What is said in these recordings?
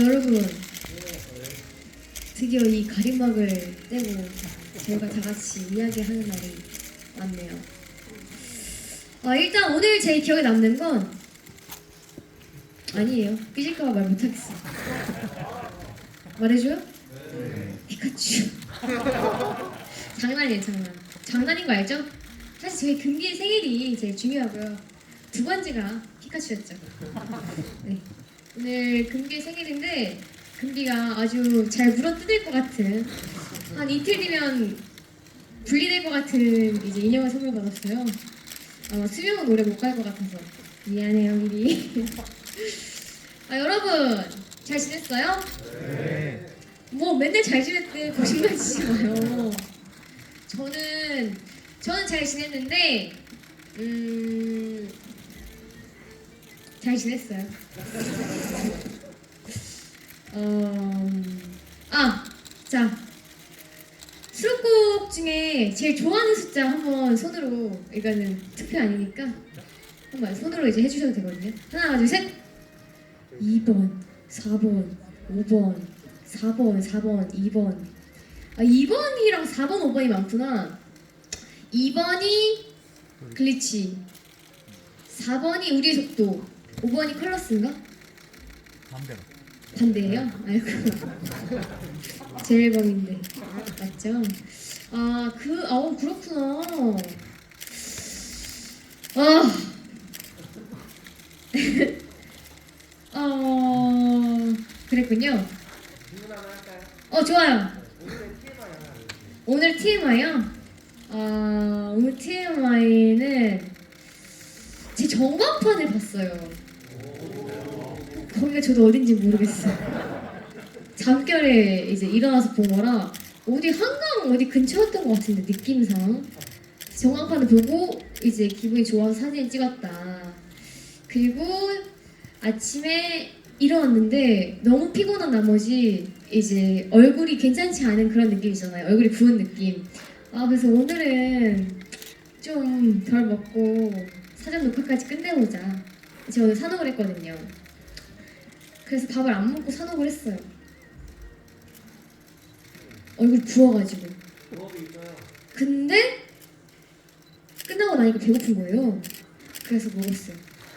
아, 여러분 드디어 이 가림막을 떼고 저희가 다 같이 이야기하는 날이 왔네요. 아, 일단 오늘 제 기억에 남는 건 아니에요. 삐질까봐 말 못하겠어. 말해줘요? 피카츄. 장난이에요, 장난. 장난인 거 알죠? 사실 저희 금기의 생일이 제일 중요하고요. 두 번째가 피카츄였죠. 네. 오늘 금기의 생일인데 금기가 아주 잘 물어뜯을 것 같은 한 이틀 뒤면 분리될 것 같은 이제 인형을 선물 받았어요. 아마 수명은 오래 못 갈 것 같아서 미안해요 미리. 아 여러분 잘 지냈어요? 뭐 맨날 잘 지냈대 거짓말 치지 마요. 저는 저는 잘 지냈는데 음. 잘 지냈어요. 어, 아, 자, 수록곡 중에 제일 좋아하는 숫자 한번 손으로, 이거는 투표 아니니까 한번 손으로 이제 해주셔도 되거든요. 하나, 둘, 셋. 2번, 4번, 5번, 4번, 4번, 2번. 아, 2번이랑 4번, 5번이 많구나. 2번이 글리치, 4번이 우리의 속도, 5번이 컬러스인가? 반대로. 반대예요? 아이고 제 앨범인데 맞죠? 아 그 아우 그렇구나 아 어, 그랬군요. 어 좋아요. 오늘 TMI요? 아 오늘 TMI는 제 전광판을 봤어요. 거기가 저도 어딘지 모르겠어요. 잠결에 이제 일어나서 본 거라 어디 한강 어디 근처였던 것 같은데 느낌상 정황판을 보고 이제 기분이 좋아서 사진 찍었다. 그리고 아침에 일어났는데 너무 피곤한 나머지 이제 얼굴이 괜찮지 않은 그런 느낌이잖아요. 얼굴이 부은 느낌. 아 그래서 오늘은 좀 덜 먹고 사전 녹화까지 끝내보자. 오늘 산옥을 했거든요. 그래서 밥을 안 먹고 산옥을 했어요. 얼굴 부어가지고. 근데 끝나고 나니까 배고픈 거예요. 그래서 먹었어요.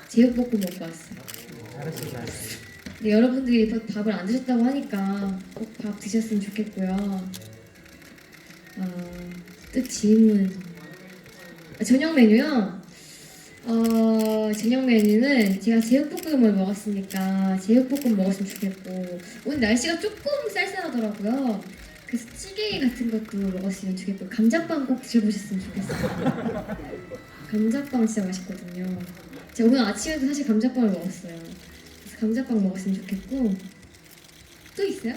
제육볶음 먹고 왔어요. 잘했어, 잘했어. 근데 여러분들이 밥- 밥을 안 드셨다고 하니까 꼭 밥 드셨으면 좋겠고요. 어, 또 질문. 아, 저녁 메뉴요? 어, 저녁 메뉴는 제가 제육볶음을 먹었으니까 제육볶음 먹었으면 좋겠고 오늘 날씨가 조금 쌀쌀하더라고요. 그래서 찌개 같은 것도 먹었으면 좋겠고 감자빵 꼭 드셔보셨으면 좋겠어요. 감자빵 진짜 맛있거든요. 제가 오늘 아침에도 사실 감자빵을 먹었어요. 그래서 감자빵 먹었으면 좋겠고 또 있어요?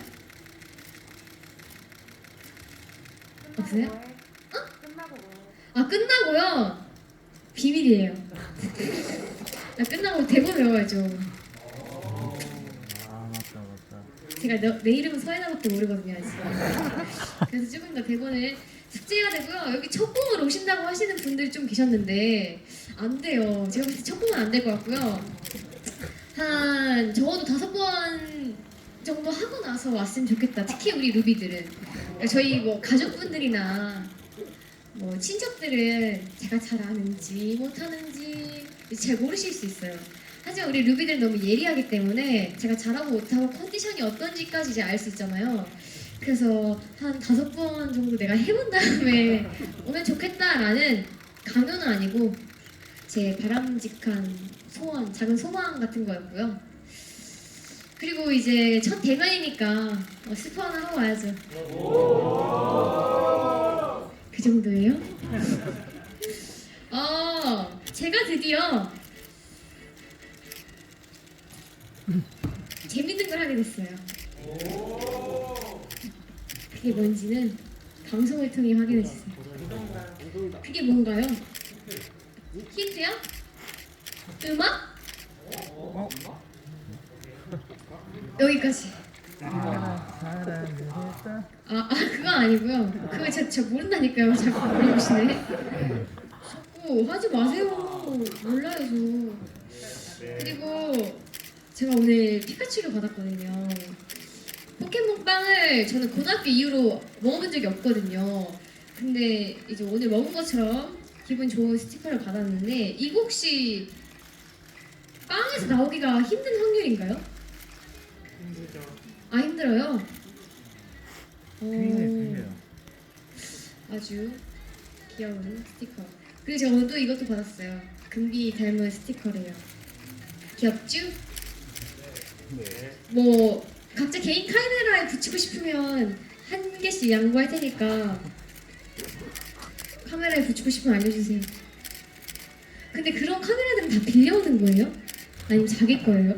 없어요? 끝나고 뭐아 끝나고요 비밀이에요. 나 끝나고 대본 외워야죠. 제가 너, 내 이름은 서해나밖에 모르거든요. 그래서 조금 더 대본을 숙제해야 되고요. 여기 첫 공을 오신다고 하시는 분들이 좀 계셨는데 안 돼요. 제가 봤을 때첫 공은 안 될 것 같고요. 한 적어도 다섯 번 정도 하고 나서 왔으면 좋겠다. 특히 우리 루비들은 저희 뭐 가족분들이나 뭐 친척들은 제가 잘 아는지 못하는지 잘 모르실 수 있어요. 하지만 우리 루비들은 너무 예리하기 때문에 제가 잘하고 못하고 컨디션이 어떤지까지 이제 알 수 있잖아요. 그래서 한 다섯 번 정도 내가 해본 다음에 오면 좋겠다라는 강요는 아니고 제 바람직한 소원, 작은 소망 같은 거였고요. 그리고 이제 첫 대면이니까 어, 스포 하나 하고 와야죠. 그 정도예요? 어, 제가 드디어 재밌는 걸 하게 됐어요. 그게 뭔지는 방송을 통해 확인해 주세요. 그게 뭔가요? 힌트요? 음악? 여기까지. 아, 아 그거 아니고요. 그거 저, 저 모른다니까요. 자꾸 물어보시네. 자꾸 하지 마세요. 몰라요 저. 그리고 제가 오늘 피카츄를 받았거든요. 포켓몬 빵을 저는 고등학교 이후로 먹어본 적이 없거든요. 근데 이제 오늘 먹은 것처럼 기분 좋은 스티커를 받았는데 이거 혹시 빵에서 나오기가 힘든 확률인가요? 힘들죠. 아 힘들어요? 어, 핑해요. 아주 귀여운 스티커. 그리고 제가 오늘 또 이것도 받았어요. 금비 닮은 스티커래요. 귀엽죠? 네. 뭐 각자 개인 카메라에 붙이고 싶으면 한 개씩 양보할 테니까 카메라에 붙이고 싶으면 알려주세요. 근데 그런 카메라들은 다 빌려오는 거예요? 아니면 자기 거예요?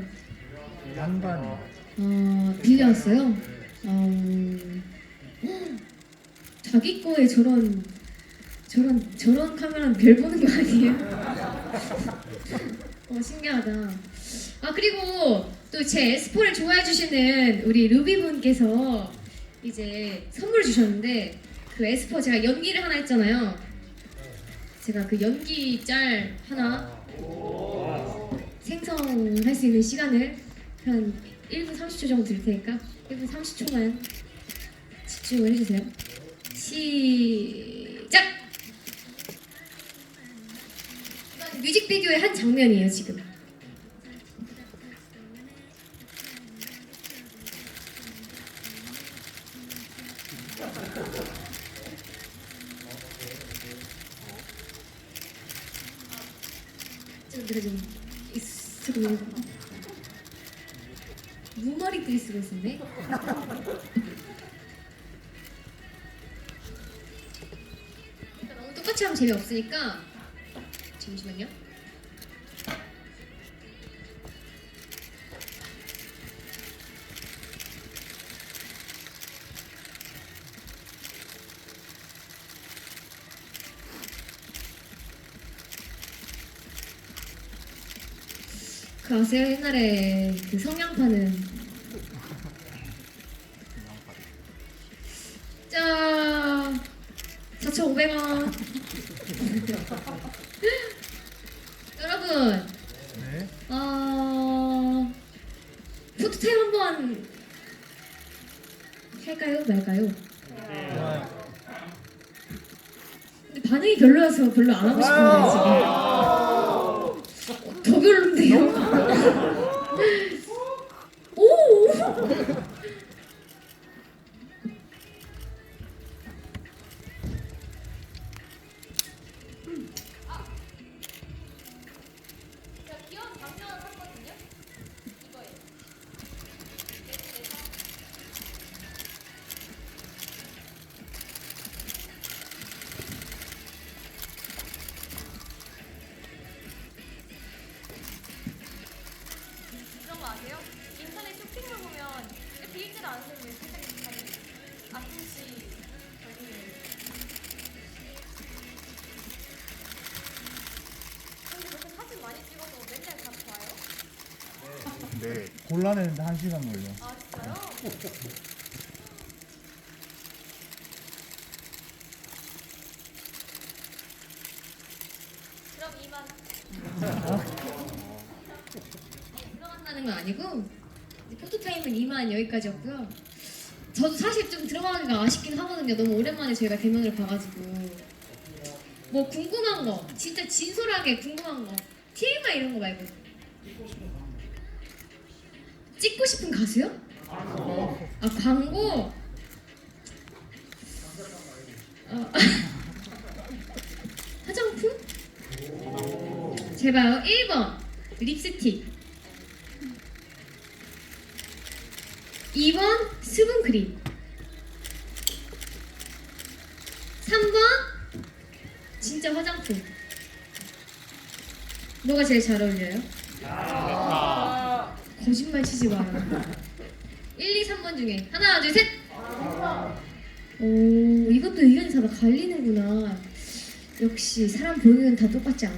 양반 아 빌려왔어요? 어, 자기 거에 저런 저런 저런 카메라는 별 보는 거 아니에요? 어 신기하다. 아 그리고 또 제 에스포를 좋아해 주시는 우리 루비 분께서 이제 선물을 주셨는데 그 에스포 제가 연기를 하나 했잖아요. 제가 그 연기 짤 하나 생성할 수 있는 시간을 한 1분 30초 정도 드릴 테니까 1분 30초만 집중을 해주세요. 시작! 이건 뮤직비디오의 한 장면이에요, 지금. 무머리들이 쓰고 있었네. 재미없으니까 잠시만요. 그 아세요? 옛날에 그 성냥파는 자 4,500원 여러분 네. 어... 포토타임 한번 할까요? 말까요? 좋아요. 근데 반응이 별로여서 별로 안 하고 싶은데 지금 많이 찍어서 맨날 다 봐요? 네. 골라내는데 한 시간 걸려. 아 진짜요? 그럼 이만 들어간다는 건 아니고 이제 포토타임은 이만 여기까지였고요. 저도 사실 좀 들어가기가 아쉽긴 하거든요. 너무 오랜만에 저희가 대면을 봐가지고 뭐 궁금한 거 진짜 진솔하게 궁금한 거 TMI 이런 거 말고 찍고 싶은 가수요? 아 광고? 어, 화장품? 제발 1번 립스틱 2번 수분크림 3번 진짜 화장품 뭐가 제일 잘 어울려요? 거짓말 치지 마요 1, 2, 3번 중에 하나 둘 셋! 오 이것도 의견이 다 갈리는구나 역시 사람 보이는 다 똑같지 않아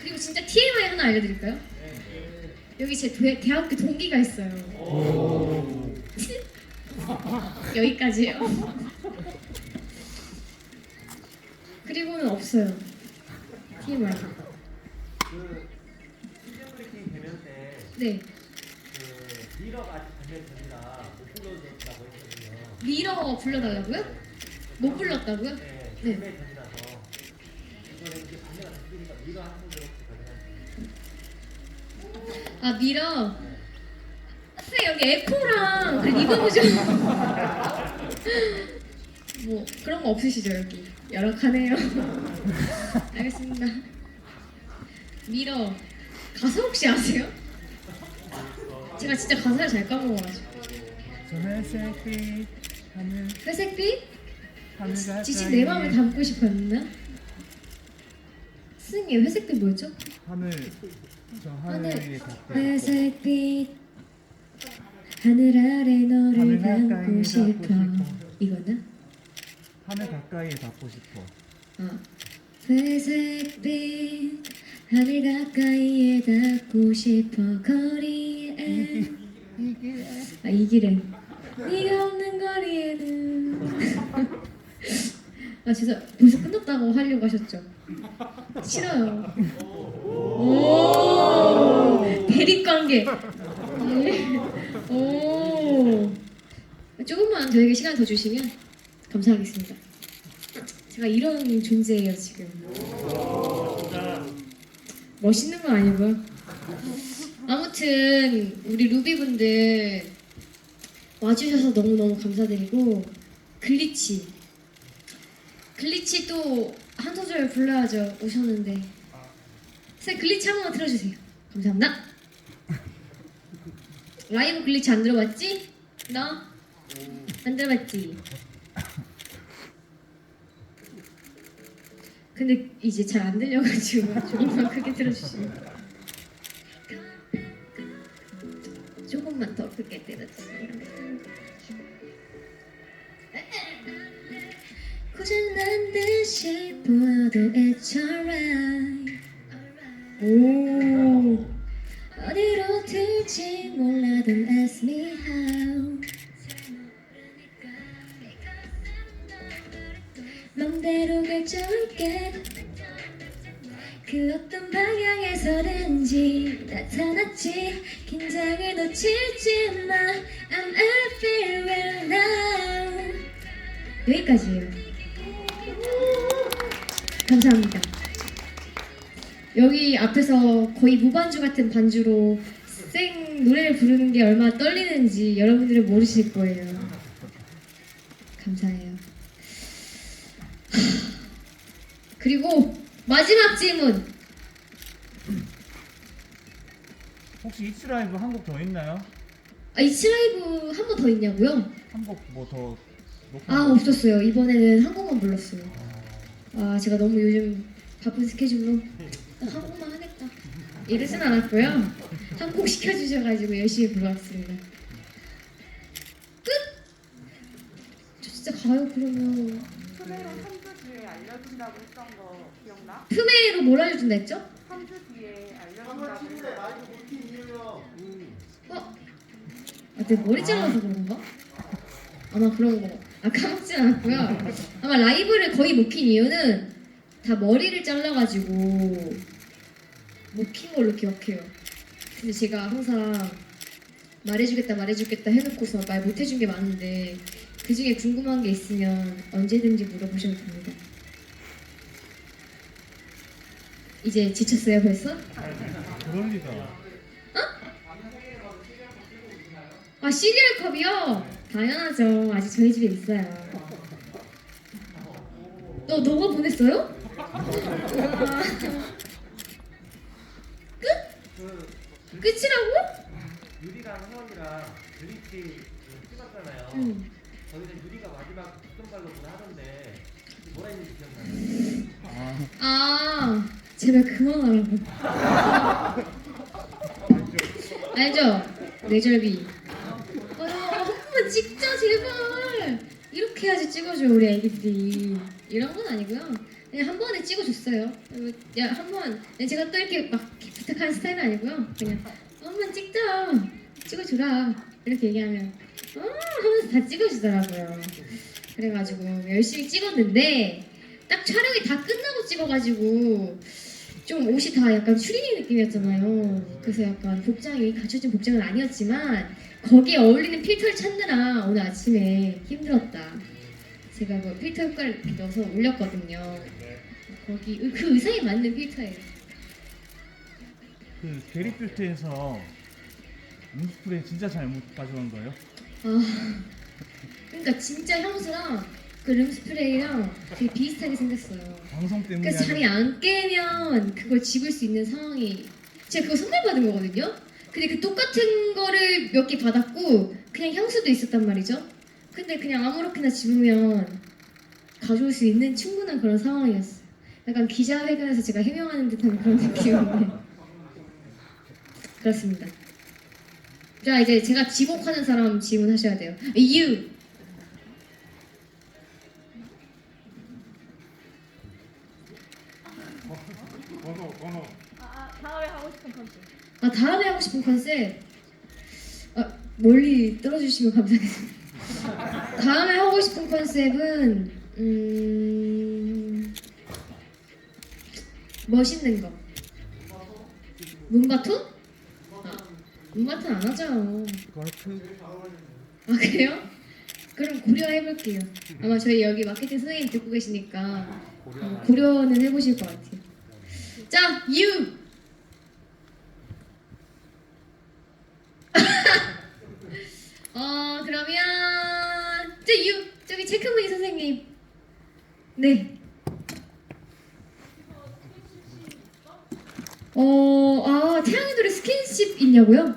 그리고 진짜 TMI 하나 알려드릴까요? 여기 제 대, 대학교 동기가 있어요. 여기까지요. 그리고는 없어요. TMI. 네. 그 미러가 아직 반면 됩니다. 못 불러줬다고 했거든요. 미러 불러달라고요? 못 불렀다고요? 네, 네. 이번에 됐으니까 미러 한 가능한지. 아 미러. 선생님 여기 에코랑 그 리버브 좀. 뭐 그런 거 없으시죠 여기? 열악하네요. 알겠습니다. 미러 가사 혹시 아세요? 제가 진짜 가사를 잘 까먹어가지고. 저 회색빛 하늘 회색빛? 하늘 가까이 지금 내 마음을 담고 싶었나? 스승님 회색빛 뭐였죠? 하늘 저 가까이 회색빛 하늘 아래 너를 하늘 담고 가까이 싶어. 이거나? 하늘 가까이에 닿고 싶어. 아 회색빛 하늘 가까이에 닿고 싶어. 거리에. 이게 아이 길에 네가 없는 거리에는. 아 진짜 벌써 끝났다고 하려고 하셨죠? 싫어요. 오! 대립관계. 예. 오! 조금만 저에게 시간 더 주시면 감사하겠습니다 제가 이런 존재예요 지금 멋있는 건 아니고요 아무튼 우리 루비분들 와주셔서 너무너무 감사드리고 글리치 글리치 또 한 소절 불러야죠 오셨는데 선생님 글리치 한 번만 틀어주세요 감사합니다 라이브 글리치 안 들어봤지? 너? 안 들어봤지? 근데 이제 잘 안 들려가지고 조금만 크게 들어주시면. 조금만 더 크게 들어주세요 고장난 듯이 보여도 it's alright. 오 여기까지예요. 감사합니다. 여기 앞에서 거의 무반주 같은 반주로 생 노래를 부르는 게 얼마나 떨리는지 여러분들은 모르실 거예요. 감사해요. 하, 그리고 마지막 질문 혹시 이츠 라이브 한 곡 더 있나요? 아, 이치 라이브 한 번 더 있냐고요? 한 곡 뭐더아 없었어요. 이번에는 한 곡만 불렀어요. 아. 제가 너무 요즘 바쁜 스케줄로 한 곡만 하겠다. 이러진 않았고요. 한곡 시켜주셔가지고 열심히 불러왔습니다. 끝? 저 진짜 가요 그러면. 3주 뒤에 알려준다고 했던 거 기억나? 품에로 뭘 알려준다 했죠? 3주 뒤에 알려준다고 했던 어? 아, 내 머리 잘라서 그런가? 아마 그런 거. 아, 까먹진 않았고요. 아마 라이브를 거의 못 킨 이유는 다 머리를 잘라가지고 못 킨 걸로 기억해요. 근데 제가 항상 말해주겠다 말해주겠다 해놓고서 말 못 해준 게 많은데 그 중에 궁금한 게 있으면 언제든지 물어보셔도 됩니다. 이제 지쳤어요 벌써? 그럴 리가 아 시리얼 컵이요? 당연하죠. 아직 저희 집에 있어요. 너 너가 보냈어요? 아, 끝? 끝이라고? 유리랑 혜원이랑 글리치 찍었잖아요. 응. 거기서 유리가 마지막 무슨 발로 뭐 하던데 뭐라 했는지 기억나요? 아아 제발 그만하라고. 알죠? 뇌절비. 어, 한 번만 찍자 제발. 이렇게 해야지 찍어줘 우리 애기들이. 이런 건 아니고요. 그냥 한 번에 찍어줬어요. 야한 번. 제가 또 이렇게 막 부탁하는 스타일은 아니고요. 그냥 한번 찍자. 찍어주라. 이렇게 얘기하면 어 하면서 다 찍어주더라고요. 그래가지고 열심히 찍었는데 딱 촬영이 다 끝나고 찍어가지고 좀 옷이 다 약간 추리닝 느낌이었잖아요. 그래서 약간 복장이 갖춰진 복장은 아니었지만 거기에 어울리는 필터를 찾느라 오늘 아침에 힘들었다. 제가 그 필터 효과를 넣어서 올렸거든요. 거기 의- 그 의상에 맞는 필터예요. 그 게리필트에서 음스프레이 진짜 잘못 가져온 거예요? 아, 그러니까 진짜 향수랑 그 룸스프레이랑 되게 비슷하게 생겼어요. 방송 때문에 그래서 잠이 안 깨면 그걸 집을 수 있는 상황이 제가 그거 선물 받은 거거든요. 근데 그 똑같은 거를 몇 개 받았고 그냥 향수도 있었단 말이죠. 근데 그냥 아무렇게나 집으면 가져올 수 있는 충분한 그런 상황이었어요. 약간 기자회견에서 제가 해명하는 듯한 그런 느낌인데 그렇습니다. 자 이제 제가 지목하는 사람 질문하셔야 돼요. You 번호 번호. 아, 아 다음에 하고 싶은 컨셉. 아 다음에 하고 싶은 컨셉 아, 멀리 떨어주시면 감사하겠습니다. 다음에 하고 싶은 컨셉은 음 멋있는 거. 문바톤? 아, 문바톤 안 하죠. 아 그래요? 그럼 고려해볼게요. 아마 저희 여기 마케팅 선생님 듣고 계시니까 어, 고려는 해보실 것 같아요. 자, 유. 어 그러면 저 유. 저기 체크무늬 선생님. 네. 어, 아 태양의 돌에 스킨십 있냐고요?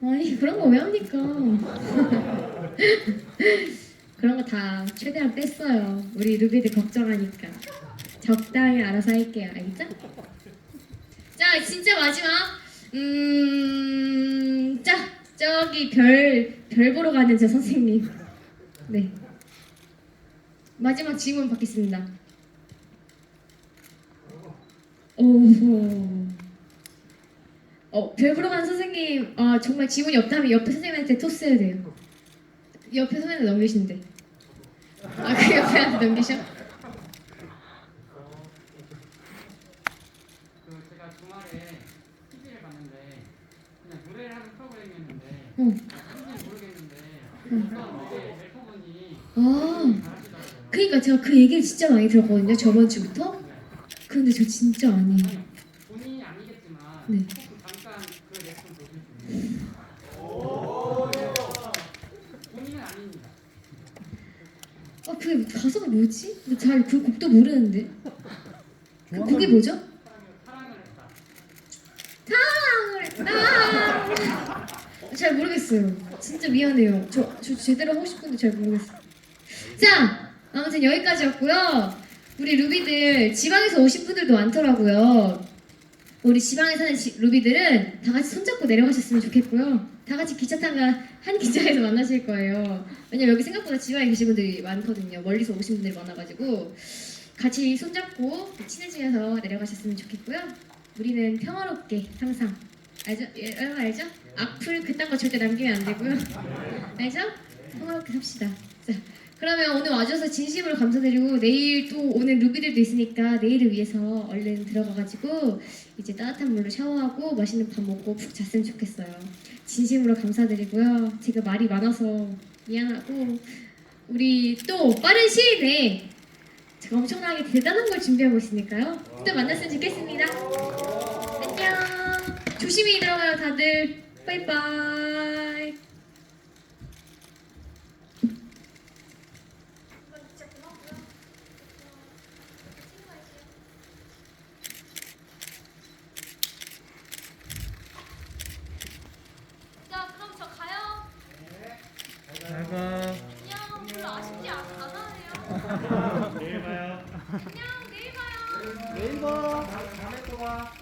아니 그런 거 왜 합니까? 그런 거 다 최대한 뺐어요. 우리 루비들 걱정하니까 적당히 알아서 할게요. 알겠죠? 자 진짜 마지막 음, 자 저기 별 별 보러 가는 저 선생님. 네. 마지막 질문 받겠습니다. 오호. 어, 별 보러 가는 선생님, 아, 정말 지문이 없다면 옆에 선생님한테 토스해야 돼요. 옆에 선생님한테 넘기신대. 아, 그 옆에한테 넘기셔? 그 제가 주말에 TV를 봤는데 그냥 노래를 하는 프로그램이었는데 응. 누군지 모르겠는데 어떤 노래 래퍼분이 아, 잘하시더라고요. 그니까 제가 그 얘기를 진짜 많이 들었거든요, 저번 주부터. 근데 저 진짜 아니에요. 아니 본인이 아니겠지만 네. 혹시 잠깐 그 래퍼 보실 수 있나요? 본인은 아닙니다. 아, 그 가사가 뭐지? 잘 그 곡도 모르는데. 그 곡이 뭐죠? 사랑을 했다. 사랑을 아! 잘 모르겠어요. 진짜 미안해요. 저, 저 제대로 하고 싶은데 잘 모르겠어요. 자, 아무튼 여기까지였고요. 우리 루비들 지방에서 오신 분들도 많더라고요. 우리 지방에 사는 지- 루비들은 다 같이 손잡고 내려가셨으면 좋겠고요. 다 같이 기차 타가 한 기차에서 만나실 거예요. 왜냐면 여기 생각보다 지방에 계신 분들이 많거든요. 멀리서 오신 분들이 많아가지고 같이 손잡고 친해지면서 내려가셨으면 좋겠고요. 우리는 평화롭게 항상 알죠? 예, 여러분 알죠? 악플 그딴 거 절대 남기면 안 되고요. 알죠? 평화롭게 삽시다. 자, 그러면 오늘 와줘서 진심으로 감사드리고 내일 또 오늘 루비들도 있으니까 내일을 위해서 얼른 들어가가지고 이제 따뜻한 물로 샤워하고 맛있는 밥 먹고 푹 잤으면 좋겠어요. 진심으로 감사드리고요. 제가 말이 많아서 미안하고 우리 또 빠른 시일 내에 제가 엄청나게 대단한 걸 준비하고 있으니까요. 또 만났으면 좋겠습니다. 안녕. 조심히 들어가요, 다들. 바이바이. 가. 안녕. 별로 아쉽지 않아요. 내일 봐요. 안녕. 내일 봐요. 네이버 다음에 또 봐.